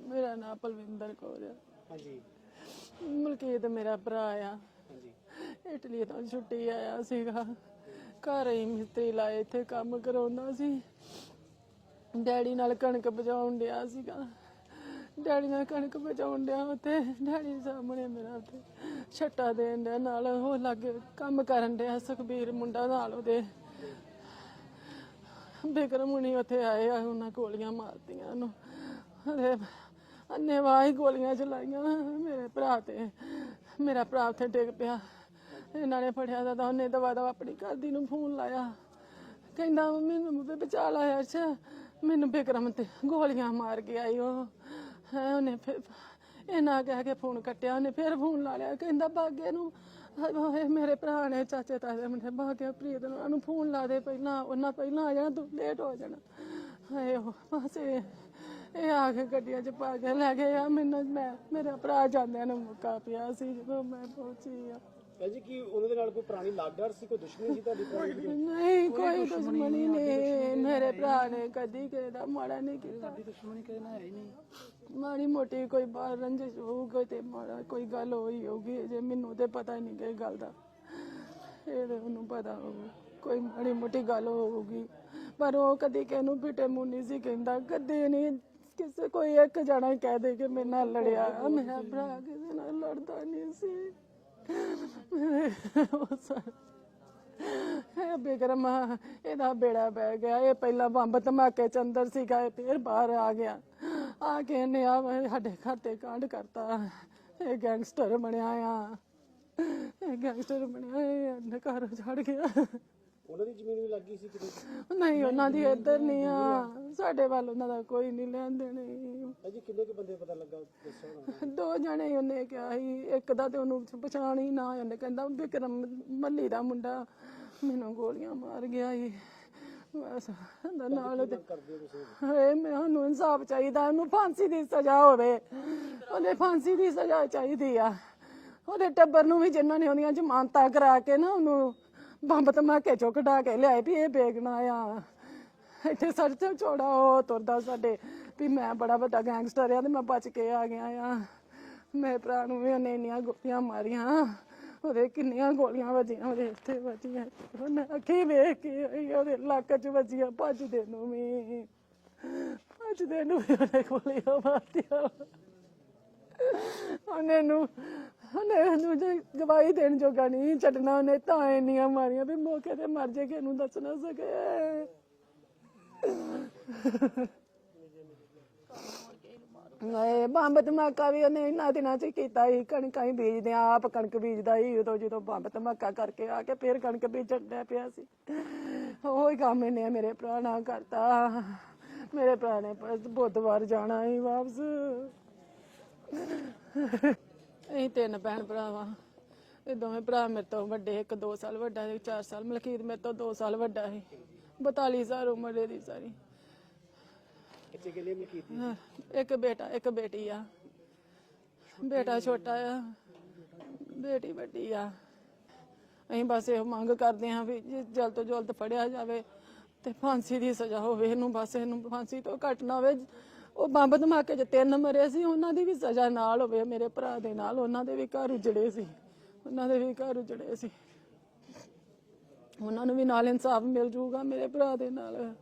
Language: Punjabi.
ਮੇਰਾ ਨਾਮ ਪਲਵਿੰਦਰ ਕੌਰ ਆ। ਹਾਂਜੀ। ਮਲਕੀਤ ਮੇਰਾ ਭਰਾ ਆ। ਹਾਂਜੀ। ਇਟਲੀ ਤੋਂ ਛੁੱਟੀ ਆਇਆ ਸੀਗਾ। ਘਰ ਹੀ ਮਿਸਤਰੀ ਲਾਏ ਇੱਥੇ ਕੰਮ ਕਰਾਉਂਦਾ ਸੀ। ਡੈਡੀ ਨਾਲ ਕਣਕ ਬਜਾਉਣ ਡਿਆ ਸੀਗਾ। ਡੈਡੀ ਨਾਲ ਕਣਕ ਬਜਾਉਣ ਡਿਆ ਉੱਥੇ। ਡੈਡੀ ਸਾਹਮਣੇ ਮੇਰਾ ਉੱਥੇ ਛੱਟਾ ਦੇਣ ਡਿਆ ਨਾਲ ਉਹ ਲਾਗੇ ਕੰਮ ਕਰਨ ਡਿਆ ਸੁਖਬੀਰ ਮੁੰਡਾ ਨਾਲ ਉਹਦੇ। ਬਿਕਰਮ ਹੁਣੀ ਉੱਥੇ ਆਏ ਆ, ਉਹਨਾਂ ਗੋਲੀਆਂ ਮਾਰਤੀਆਂ ਉਹਨੂੰ। ਅਰੇ, ਅੰਨੇ ਵਾਹੀ ਗੋਲੀਆਂ ਚਲਾਈਆਂ ਮੇਰੇ ਭਰਾ ਤੇ। ਮੇਰਾ ਭਰਾ ਉੱਥੇ ਡਿੱਗ ਪਿਆ। ਇਹਨਾਂ ਨੇ ਫੜਿਆ ਤਾਂ ਉਹਨੇ ਦਵਾ ਦਵਾ ਆਪਣੀ ਘਰ ਦੀ ਨੂੰ ਫੋਨ ਲਾਇਆ। ਕਹਿੰਦਾ ਮੈਨੂੰ ਵੀ ਬਚਾ ਲਾਇਆ ਅੱਛਾ ਮੈਨੂੰ ਬਿਕਰਮ ਤੇ ਗੋਲੀਆਂ ਮਾਰ ਕੇ ਆਈ ਉਹ। ਹੈ, ਉਹਨੇ ਫਿਰ ਇਹਨਾਂ ਕਹਿ ਕੇ ਫੋਨ ਕੱਟਿਆ, ਉਹਨੇ ਫਿਰ ਫੋਨ ਲਾ ਲਿਆ। ਕਹਿੰਦਾ, ਬਾਗੇ ਨੂੰ ਹਾਏ ਮੇਰੇ ਭਰਾ ਨੇ ਚਾਚੇ ਤਾਏ ਦੇ ਮੁੰਡੇ ਬਾਗੇ ਪ੍ਰੀਤ ਨੂੰ ਉਹਨੂੰ ਫੋਨ ਲਾ ਦੇ ਪਹਿਲਾਂ ਉਹਨਾਂ ਪਹਿਲਾਂ ਆ ਜਾਣਾ ਤੂੰ ਲੇਟ ਹੋ ਜਾਣਾ। ਹਾਏ ਉਹ ਬਸ ਇਹ ਆ ਕੇ ਗੱਡੀਆਂ 'ਚ ਪਾ ਕੇ ਲੈ ਗਏ ਆ ਮੈਨੂੰ ਮੈਂ ਮੇਰਾ ਭਰਾ ਜਾਂਦਿਆਂ ਨੂੰ ਮੁੱਕਾ ਪਿਆ ਸੀ ਜਦੋਂ ਮੈਂ ਪਹੁੰਚੀ ਆ। ਭੈਣ ਜੀ ਕੀ ਉਹਨਾਂ ਦੇ ਨਾਲ ਕੋਈ ਪੁਰਾਣੀ ਲਾਗਡਰ ਸੀ ਕੋਈ ਦੁਸ਼ਮਣੀ ਸੀ ਤੁਹਾਡੀ ਪੁਰਾਣੀ? ਨਹੀਂ ਕੋਈ? ਦੁਸ਼ਮਣੀ ਨਹੀਂ ਮੇਰੇ ਭਰਾ ਨੇ ਕਦੀ ਕਿਸੇ ਦਾ ਮਾੜਾ ਨਹੀਂ ਕੀਤਾ। ਦੁਸ਼ਮਣੀ ਕਿਸੇ ਨਾਲ ਹੈ ਹੀ ਨਹੀਂ। ਮਾੜੀ ਮੋਟੀ ਕੋਈ ਬਾਹਰ ਰੰਜਿਸ਼ ਹੋਊਗੀ ਤੇ ਮਾੜਾ ਕੋਈ ਗੱਲ ਹੋਈ ਹੋਊਗੀ ਜੇ ਮੈਨੂੰ ਤੇ ਪਤਾ ਹੀ ਨਹੀਂ ਕਿ ਗੱਲ ਦਾ। ਇਹ ਤੇ ਉਹਨੂੰ ਪਤਾ ਹੋਊ ਕੋਈ ਮਾੜੀ ਮੋਟੀ ਗੱਲ ਹੋਊਗੀ। ਪਰ ਉਹ ਕਦੀ ਕਿਹਨੂੰ ਪਿੱਟੇ ਮੁੰਨੀ ਸੀ ਕਹਿੰਦਾ ਕਦੇ ਨਹੀਂ ਕਿਸੇ ਕੋਈ ਇੱਕ ਜਣਾ ਹੀ ਕਹਿ ਦੇ ਕਿ ਮੇਰੇ ਨਾਲ ਲੜਿਆ। ਮੇਰਾ ਭਰਾ ਕਿਸੇ ਨਾਲ ਲੜਦਾ ਨਹੀਂ ਸੀ ਉਹ ਸਾ- ਇਹ ਬਿਕਰਮ ਇਹਦਾ ਬੇੜਾ ਬਹਿ ਗਿਆ ਇਹ ਪਹਿਲਾਂ ਬੰਬ ਧਮਾਕੇ ਚ ਅੰਦਰ ਸੀਗਾ ਇਹ ਫਿਰ ਬਾਹਰ ਆ ਗਿਆ। ਆ ਕੇ ਇਹਨੇ ਆ ਸਾਡੇ ਘਰ ਤੇ ਕਾਂਡ ਕਰਤਾ। ਇਹ ਗੈਂਗਸਟਰ ਬਣਿਆ ਆ। ਇਹ ਗੈਂਗਸਟਰ ਬਣਿਆ ਇਹ ਘਰ ਛੱਡ ਗਿਆ। ਉਹਨਾਂ ਦੀ ਜ਼ਮੀਨ ਵੀ ਲੱਗੀ ਸੀ ਕਿਤੇ? ਨਹੀਂ ਉਹਨਾਂ ਦੀ ਇੱਧਰ ਨਹੀਂ ਆ। ਸਾਡੇ ਵੱਲ ਉਹਨਾਂ ਦਾ ਕੋਈ ਨਹੀਂ ਲੈਣ ਦੇਣੀ। ਭੈਣ ਜੀ ਕਿੰਨੇ ਕੁ ਬੰਦੇ ਪਤਾ ਲੱਗਾ ਦੱਸੋ ਨਾ ਦੋ ਜਣੇ ਉਹਨੇ ਕਿਹਾ ਸੀ ਇੱਕ ਦਾ ਤੇ ਉਹਨੂੰ ਪਛਾਣ ਹੀ ਨਾ ਉਹਨੇ ਕਹਿੰਦਾ ਵਿਕਰਮ ਮੱਲੀ ਦਾ ਮੁੰਡਾ ਮੈਨੂੰ ਗੋਲੀਆਂ ਮਾਰ ਗਿਆ ਈ ਬਸ ਨਾਲ ਤੇ ਹਾਏ ਮੈਨੂੰ ਇਨਸਾਫ ਚਾਹੀਦਾ ਉਹਨੂੰ ਫਾਂਸੀ ਦੀ ਸਜ਼ਾ ਹੋਵੇ। ਉਹਦੇ ਫਾਂਸੀ ਦੀ ਸਜ਼ਾ ਚਾਹੀਦੀ ਆ। ਉਹਦੇ ਟੱਬਰ ਨੂੰ ਵੀ ਜਿਨ੍ਹਾਂ ਨੇ ਉਹਦੀਆਂ ਜ਼ਮਾਨਤਾਂ ਕਰਾ ਕੇ ਨਾ ਉਹਨੂੰ ਬੰਬ ਧਮਾਕੇ ਚੋਂ ਕਢਾ ਕੇ ਲਿਆਏ ਵੀ ਇਹ ਬੇਗਨਾ ਆ। ਇੱਥੇ ਸਰ ਤੇ ਚੋੜਾ ਉਹ ਤੁਰਦਾ ਸਾਡੇ ਵੀ ਮੈਂ ਬੜਾ ਵੱਡਾ ਗੈਂਗਸਟਰ ਆ ਤੇ ਮੈਂ ਬਚ ਕੇ ਆ ਗਿਆ ਆ। ਮੇਰੇ ਭਰਾ ਨੂੰ ਵੀ ਉਹਨੇ ਇੰਨੀਆਂ ਗੋਲੀਆਂ ਮਾਰੀਆਂ। ਉਹਦੇ ਕਿੰਨੀਆਂ ਗੋਲੀਆਂ ਵੱਜੀਆਂ ਉਹਦੇ ਇੱਥੇ ਵੱਜੀਆਂ। ਉਹਨੇ ਅੱਖੀ ਵੇਖ ਕੇ ਆਈ, ਉਹਦੇ ਲੱਕ 'ਚ ਵੱਜੀਆਂ ਭੱਜਦੇ ਨੂੰ ਵੀ। ਭੱਜਦੇ ਨੂੰ ਵੀ ਉਹਨੇ ਗੋਲੀਆਂ ਮਾਰਤੀਆਂ ਉਹਨੇ ਨੂੰ ਉਹਨੇ ਨੂੰ ਜੇ ਗਵਾਹੀ ਦੇਣ ਜੋਗਾ ਨਹੀਂ ਛੱਡਣਾ, ਉਹਨੇ ਤਾਂ ਇੰਨੀਆਂ ਮਾਰੀਆਂ ਵੀ ਮੌਕੇ ਤੇ ਮਰ ਜੇ ਕਿ ਇਹਨੂੰ ਦੱਸ ਨਾ ਸਕੇ। ਨਹੀਂ ਬੰਬ ਧਮਾਕਾ ਵੀ ਉਹਨੇ ਇਹਨਾਂ ਦਿਨਾਂ ਚ ਹੀ ਕੀਤਾ ਸੀ, ਕਣਕਾਂ ਹੀ ਬੀਜਦੇ ਆ ਆਪ ਕਣਕ ਬੀਜਦਾ ਸੀ, ਉਦੋਂ ਜਦੋਂ ਬੰਬ ਧਮਾਕਾ ਕਰਕੇ ਆ ਕੇ ਫੇਰ ਕਣਕ ਬੀਜਣ ਡਿਆ ਪਿਆ ਸੀ। ਉਹੀ ਕੰਮ ਇਹਨੇ ਮੇਰੇ ਭਰਾ ਨਾਲ ਕਰਤਾ। ਮੇਰੇ ਭਰਾ ਨੇ ਬੁੱਧਵਾਰ ਜਾਣਾ ਸੀ ਵਾਪਸ। ਅਸੀਂ ਤਿੰਨ ਭੈਣ ਭਰਾਵਾਂ। ਇਹ ਦੋਵੇਂ ਭਰਾ ਮੇਰੇ ਤੋਂ ਵੱਡੇ, ਇੱਕ 2 ਸਾਲ ਵੱਡਾ ਇੱਕ 4 ਸਾਲ। ਮਲਕੀਤ ਮੇਰੇ ਤੋਂ 2 ਸਾਲ ਵੱਡਾ ਸੀ। 42 ਸਾਲ ਉਮਰ ਇਹਦੀ ਸਾਰੀ। ਕਿੱਥੇ ਕਿੰਨੇ ਮਿਲ ਕੀਤੀ ਇੱਕ ਬੇਟਾ, ਇੱਕ ਬੇਟੀ ਆ। ਬੇਟਾ ਛੋਟਾ ਆ। ਬੇਟੀ ਵੱਡੀ ਆ। ਅਸੀਂ ਬਸ ਇਹ ਮੰਗ ਕਰਦੇ ਹਾਂ ਵੀ ਜੇ ਜਲਦ ਤੋਂ ਜਲਦ ਫੜਿਆ ਜਾਵੇ ਤੇ ਫਾਂਸੀ ਦੀ ਸਜ਼ਾ ਹੋਵੇ, ਇਹਨੂੰ ਬਸ ਇਹਨੂੰ ਫਾਂਸੀ ਤੋਂ ਘੱਟ ਨਾ ਹੋਵੇ। ਉਹ ਬੰਬ ਧਮਾਕੇ 'ਚ ਤਿੰਨ ਮਰੇ ਸੀ, ਉਹਨਾਂ ਦੀ ਵੀ ਸਜ਼ਾ ਨਾਲ ਹੋਵੇ, ਮੇਰੇ ਭਰਾ ਦੇ ਨਾਲ। ਉਹਨਾਂ ਦੇ ਵੀ ਘਰ ਉਜੜੇ ਸੀ। ਉਹਨਾਂ ਦੇ ਵੀ ਘਰ ਉਜੜੇ ਸੀ। ਉਹਨਾਂ ਨੂੰ ਵੀ ਨਾਲ ਇਨਸਾਫ ਮਿਲ ਜੂਗਾ ਮੇਰੇ ਭਰਾ ਦੇ ਨਾਲ।